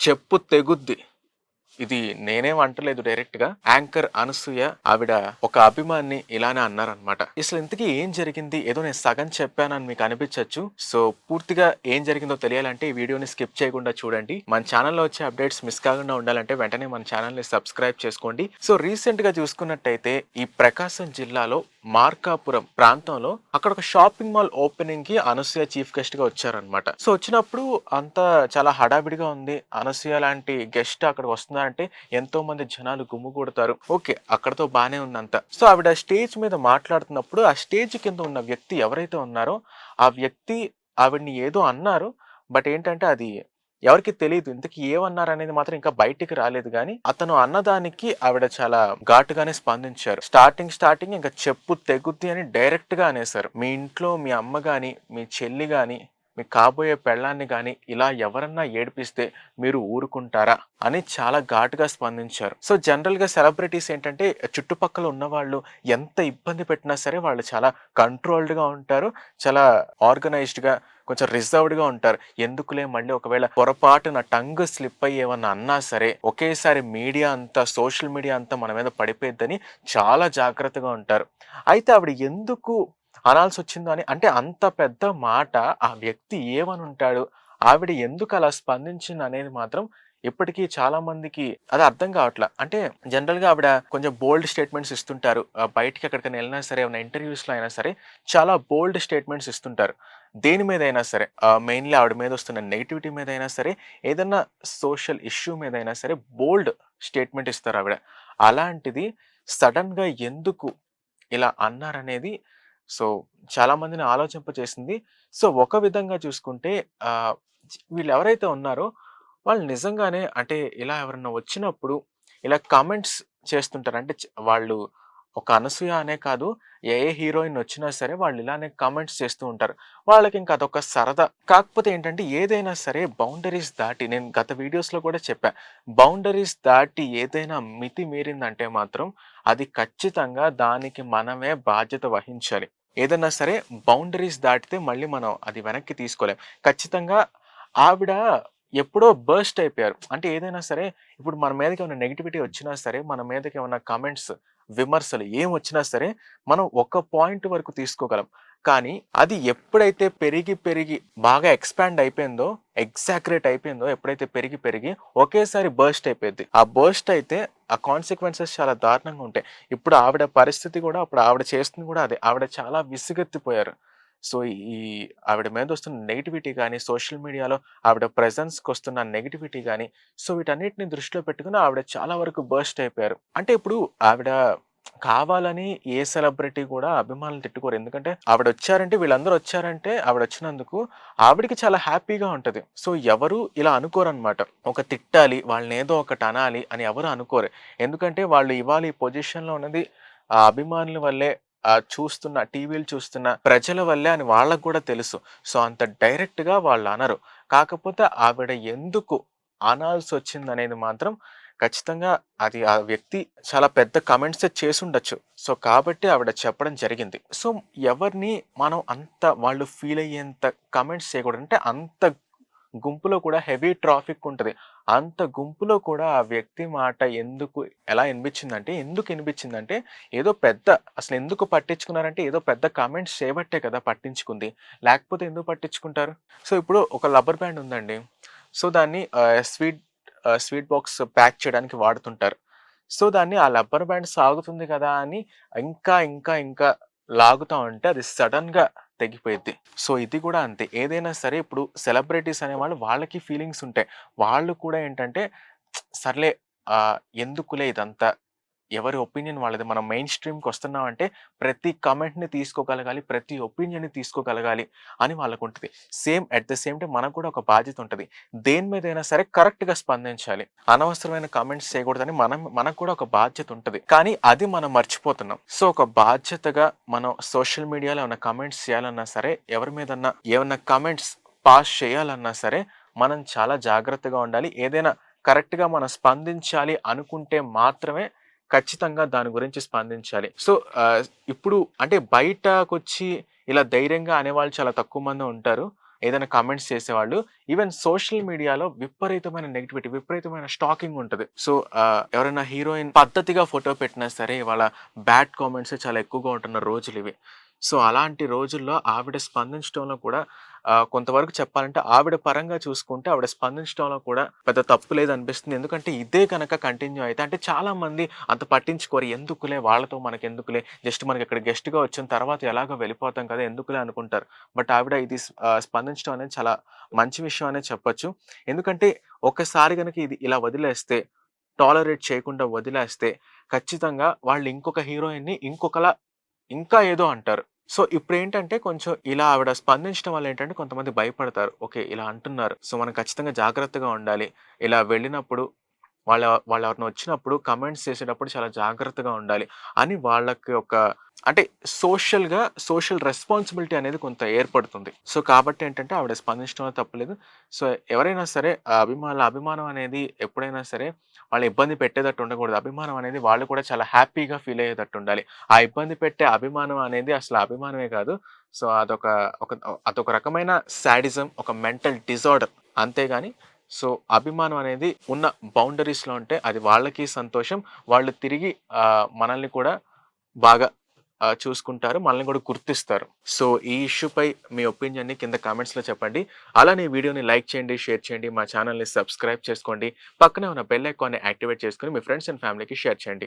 చెప్పు తెగుద్ది. ఇది నేనేం అంటలేదు డైరెక్ట్గా యాంకర్ అనసూయ ఆవిడ ఒక అభిమాన్ని ఇలానే అన్నారనమాట అసలు ఇంతకీ ఏం జరిగింది? ఏదో నేను సగం చెప్పానని మీకు అనిపించవచ్చు సో పూర్తిగా ఏం జరిగిందో తెలియాలంటే ఈ వీడియోని స్కిప్ చేయకుండా చూడండి. మన ఛానల్లో వచ్చే అప్డేట్స్ మిస్ కాకుండా ఉండాలంటే వెంటనే మన ఛానల్ని సబ్స్క్రైబ్ చేసుకోండి. సో రీసెంట్గా చూసుకున్నట్టయితే ఈ ప్రకాశం జిల్లాలో మార్కాపురం ప్రాంతంలో అక్కడ ఒక షాపింగ్ మాల్ ఓపెనింగ్కి అనసూయ చీఫ్ గెస్ట్గా వచ్చారనమాట సో వచ్చినప్పుడు అంతా చాలా హడావిడిగా ఉంది. అనసూయ లాంటి గెస్ట్ అక్కడ వస్తున్నారంటే ఎంతో మంది జనాలు గుమ్ముగూడతారు ఓకే అక్కడతో బానే ఉందంత. సో ఆవిడ స్టేజ్ మీద మాట్లాడుతున్నప్పుడు ఆ స్టేజ్ కింద ఉన్న వ్యక్తి ఎవరైతే ఉన్నారో ఆ వ్యక్తి ఆవిడ్ని ఏదో అన్నారు. బట్ ఏంటంటే అది ఎవరికి తెలియదు ఇంతకీ ఏమన్నారు అనేది మాత్రం ఇంకా బయటికి రాలేదు కానీ అతను అన్నదానికి ఆవిడ చాలా ఘాటుగానే స్పందించారు. స్టార్టింగ్ స్టార్టింగ్ ఇంకా చెప్పు తెగుద్ది అని డైరెక్ట్గా అనేసారు మీ ఇంట్లో మీ అమ్మ గాని మీ చెల్లి గాని మీ కాబోయే పెళ్ళాన్ని కానీ ఇలా ఎవరన్నా ఏడిపిస్తే మీరు ఊరుకుంటారా? అని చాలా ఘాటుగా స్పందించారు. సో జనరల్గా సెలబ్రిటీస్ ఏంటంటే చుట్టుపక్కల ఉన్న వాళ్ళు ఎంత ఇబ్బంది పెట్టినా సరే వాళ్ళు చాలా కంట్రోల్డ్గా ఉంటారు. చాలా ఆర్గనైజ్డ్గా కొంచెం రిజర్వ్డ్గా ఉంటారు. ఎందుకులే మళ్ళీ ఒకవేళ పొరపాటున టంగ్ స్లిప్ అయ్యి ఏమన్నా అన్నా సరే ఒకేసారి మీడియా అంతా సోషల్ మీడియా అంతా మన మీద పడిపోయిద్దని చాలా జాగ్రత్తగా ఉంటారు. అయితే ఆవిడ ఎందుకు అనాల్సి వచ్చిందో అని అంటే అంత పెద్ద మాట ఆ వ్యక్తి ఏమని ఉంటాడు ఆవిడ ఎందుకు అలా స్పందించింది అనేది మాత్రం ఇప్పటికీ చాలా మందికి అది అర్థం కావట్లా. అంటే జనరల్గా ఆవిడ కొంచెం బోల్డ్ స్టేట్మెంట్స్ ఇస్తుంటారు. బయటికి ఎక్కడికైనా వెళ్ళినా సరే ఏమైనా ఇంటర్వ్యూస్లో అయినా సరే చాలా బోల్డ్ స్టేట్మెంట్స్ ఇస్తుంటారు. దేని మీద అయినా సరే మెయిన్లీ ఆవిడ మీద వస్తున్న నెగిటివిటీ మీద అయినా సరే ఏదన్నా సోషల్ ఇష్యూ మీద అయినా సరే బోల్డ్ స్టేట్మెంట్ ఇస్తారు ఆవిడ. అలాంటిది సడన్గా ఎందుకు ఇలా అన్నారనేది సో చాలా మందిని ఆలోచింపచేసింది. సో ఒక విధంగా చూసుకుంటే వీళ్ళు ఎవరైతే ఉన్నారో వాళ్ళు నిజంగానే అంటే ఇలా ఎవరన్నా వచ్చినప్పుడు ఇలా కామెంట్స్ చేస్తుంటారు. అంటే వాళ్ళు ఒక అనసూయ అనే కాదు ఏ ఏ హీరోయిన్ వచ్చినా సరే వాళ్ళు ఇలానే కామెంట్స్ చేస్తూ ఉంటారు. వాళ్ళకి ఇంకా అదొక సరదా. కాకపోతే ఏంటంటే ఏదైనా సరే బౌండరీస్ దాటి నేను గత వీడియోస్లో కూడా చెప్పా బౌండరీస్ దాటి ఏదైనా మితి మీరిందంటే మాత్రం అది ఖచ్చితంగా దానికి మనమే బాధ్యత వహించాలి. ఏదైనా సరే బౌండరీస్ దాటితే మళ్ళీ మనం అది వెనక్కి తీసుకోలేం. ఖచ్చితంగా ఆవిడ ఎప్పుడో బర్స్ట్ అయిపోయారు. అంటే ఏదైనా సరే ఇప్పుడు మన మీదకి ఏమైనా నెగిటివిటీ వచ్చినా సరే మన మీదకి ఏమైనా కమెంట్స్ విమర్శలు ఏం వచ్చినా సరే మనం ఒక పాయింట్ వరకు తీసుకోగలం. కానీ అది ఎప్పుడైతే పెరిగి పెరిగి బాగా ఎక్స్పాండ్ అయిపోయిందో ఎగ్జాక్రేట్ అయిపోయిందో ఎప్పుడైతే పెరిగి పెరిగి ఒకేసారి బర్స్ట్ అయిపోయింది ఆ బర్స్ట్ అయితే ఆ కాన్సిక్వెన్సెస్ చాలా దారుణంగా ఉంటాయి. ఇప్పుడు ఆవిడ పరిస్థితి కూడా అప్పుడు ఆవిడ చేస్తుంది కూడా అదే. ఆవిడ చాలా విసుగెత్తిపోయారు. సో ఈ ఆవిడ మీద వస్తున్న నెగిటివిటీ కానీ సోషల్ మీడియాలో ఆవిడ ప్రెజెన్స్కి వస్తున్న నెగిటివిటీ కానీ సో వీటన్నిటిని దృష్టిలో పెట్టుకుని ఆవిడ చాలా వరకు బర్స్ట్ అయిపోయారు. అంటే ఇప్పుడు ఆవిడ కావాలని ఏ సెలబ్రిటీ కూడా అభిమానులు తిట్టుకోరు. ఎందుకంటే ఆవిడ వచ్చారంటే వీళ్ళందరూ వచ్చారంటే ఆవిడ వచ్చినందుకు ఆవిడకి చాలా హ్యాపీగా ఉంటుంది. సో ఎవరు ఇలా అనుకోరు అనమాట ఒక తిట్టాలి వాళ్ళని ఏదో ఒకటి అనాలి అని ఎవరు అనుకోరు. ఎందుకంటే వాళ్ళు ఇవాళ ఈ పొజిషన్లో ఉన్నది ఆ అభిమానుల వల్లే చూస్తున్న టీవీలు చూస్తున్న ప్రజల వల్లే అని వాళ్ళకు కూడా తెలుసు. సో అంత డైరెక్ట్గా వాళ్ళు అనరు కాకపోతే ఆవిడ ఎందుకు అనాల్సి వచ్చింది అనేది మాత్రం ఖచ్చితంగా అది ఆ వ్యక్తి చాలా పెద్ద కమెంట్స్ చేసి ఉండొచ్చు సో కాబట్టి ఆవిడ చెప్పడం జరిగింది. సో ఎవరిని మనం అంత వాళ్ళు ఫీల్ అయ్యేంత కమెంట్స్ చేయకూడదు అంటే అంత గుంపులో కూడా హెవీ ట్రాఫిక్ ఉంటుంది. అంత గుంపులో కూడా ఆ వ్యక్తి మాట ఎందుకు ఎలా వినిపించిందంటే ఎందుకు వినిపించిందంటే ఏదో పెద్ద అసలు ఎందుకు పట్టించుకున్నారంటే ఏదో పెద్ద కామెంట్స్ చేయబట్టే కదా పట్టించుకుంది. లేకపోతే ఎందుకు పట్టించుకుంటారు? సో ఇప్పుడు ఒక లబ్బర్ బ్యాండ్ ఉందండి. సో దాన్ని స్వీట్ స్వీట్ బాక్స్ ప్యాక్ చేయడానికి వాడుతుంటారు. సో దాన్ని ఆ రబ్బర్ బ్యాండ్ సాగుతుంది కదా అని ఇంకా ఇంకా ఇంకా లాగుతా ఉంటే అది సడన్గా తెగిపోయింది సో ఇది కూడా అంతే. ఏదైనా సరే ఇప్పుడు సెలబ్రిటీస్ అనేవాళ్ళు వాళ్ళకి ఫీలింగ్స్ ఉంటాయి. వాళ్ళు కూడా ఏంటంటే సర్లే ఎందుకులే ఇదంతా ఎవరి ఒపీనియన్ వాళ్ళది. మనం మెయిన్ స్ట్రీమ్కి వస్తున్నామంటే ప్రతి కమెంట్ని తీసుకోగలగాలి ప్రతి ఒపీనియన్ని తీసుకోగలగాలి అని వాళ్ళకు ఉంటుంది same at the same time మనకు కూడా ఒక బాధ్యత ఉంటుంది. దేని మీదైనా సరే కరెక్ట్గా స్పందించాలి. అనవసరమైన కమెంట్స్ చేయకూడదని మనం మనకు కూడా ఒక బాధ్యత ఉంటుంది. కానీ అది మనం మర్చిపోతున్నాం. సో ఒక బాధ్యతగా మనం సోషల్ మీడియాలో ఏమైనా కమెంట్స్ చేయాలన్నా సరే ఎవరి మీదన్నా ఏమన్నా కమెంట్స్ పాస్ చేయాలన్నా సరే మనం చాలా జాగ్రత్తగా ఉండాలి. ఏదైనా కరెక్ట్గా మనం స్పందించాలి అనుకుంటే మాత్రమే ఖచ్చితంగా దాని గురించి స్పందించాలి. సో ఇప్పుడు అంటే బయటకు వచ్చి ఇలా ధైర్యంగా అనేవాళ్ళు చాలా తక్కువ మంది ఉంటారు. ఏదైనా కామెంట్స్ చేసేవాళ్ళు. ఈవెన్ సోషల్ మీడియాలో విపరీతమైన నెగిటివిటీ విపరీతమైన స్టాకింగ్ ఉంటుంది. సో ఎవరైనా హీరోయిన్ పద్ధతిగా ఫోటో పెట్టినా సరే వాళ్ళ బ్యాడ్ కామెంట్స్ చాలా ఎక్కువగా ఉంటున్న రోజులు ఇవి. సో అలాంటి రోజుల్లో ఆవిడ స్పందించడంలో కూడా కొంతవరకు చెప్పాలంటే ఆవిడ పరంగా చూసుకుంటే ఆవిడ స్పందించడంలో కూడా పెద్ద తప్పు లేదు అనిపిస్తుంది ఎందుకంటే ఇదే కనుక కంటిన్యూ అయితే అంటే చాలా మంది అంత పట్టించుకోరు. ఎందుకులే? వాళ్ళతో మనకి ఎందుకులే జస్ట్ మనకి ఇక్కడ గెస్ట్గా వచ్చిన తర్వాత ఎలాగో వెళ్ళిపోతాం కదా ఎందుకులే? అనుకుంటారు. బట్ ఆవిడ ఇది స్పందించడం అనేది చాలా మంచి విషయం అనేది చెప్పొచ్చు. ఎందుకంటే ఒకసారి కనుక ఇది ఇలా వదిలేస్తే టాలరేట్ చేయకుండా వదిలేస్తే ఖచ్చితంగా వాళ్ళు ఇంకొక హీరోయిన్ని ఇంకొకలా ఇంకా ఏదో అంటారు. సో ఇప్పుడు ఏంటంటే కొంచెం ఇలా ఆవిడ స్పందించడం వల్ల ఏంటంటే కొంతమంది భయపడతారు. ఓకే ఇలా అంటున్నారు. సో మనం ఖచ్చితంగా జాగ్రత్తగా ఉండాలి. ఇలా వెళ్ళినప్పుడు వాళ్ళ వాళ్ళు ఎవరిని వచ్చినప్పుడు కమెంట్స్ చేసేటప్పుడు చాలా జాగ్రత్తగా ఉండాలి అని వాళ్ళకి ఒక అంటే సోషల్గా సోషల్ రెస్పాన్సిబిలిటీ అనేది కొంత ఏర్పడుతుంది. సో కాబట్టి ఏంటంటే ఆవిడ స్పందించడంలో తప్పలేదు. సో ఎవరైనా సరే అభిమాన అభిమానుల అభిమానం అనేది ఎప్పుడైనా సరే వాళ్ళ ఇబ్బంది పెట్టేటట్టు ఉండకూడదు. అభిమానం అనేది వాళ్ళు కూడా చాలా హ్యాపీగా ఫీల్ అయ్యేటట్టు ఉండాలి. ఆ ఇబ్బంది పెట్టే అభిమానం అనేది అసలు అభిమానమే కాదు. సో అదొక ఒక అదొక రకమైన శాడిజం ఒక మెంటల్ డిజార్డర్. అంతేగాని సో అభిమానం అనేది ఉన్న బౌండరీస్లో ఉంటే అది వాళ్ళకి సంతోషం. వాళ్ళు తిరిగి మనల్ని కూడా బాగా చూసుకుంటారు మనల్ని కూడా గుర్తిస్తారు. సో ఈ ఇష్యూపై మీ ఒపీనియన్ని కింద కామెంట్స్లో చెప్పండి. అలానే వీడియోని లైక్ చేయండి షేర్ చేయండి మా ఛానల్ని సబ్స్క్రైబ్ చేసుకోండి. పక్కనే ఉన్న బెల్ ఐకాన్ని యాక్టివేట్ చేసుకుని మీ ఫ్రెండ్స్ అండ్ ఫ్యామిలీకి షేర్ చేయండి.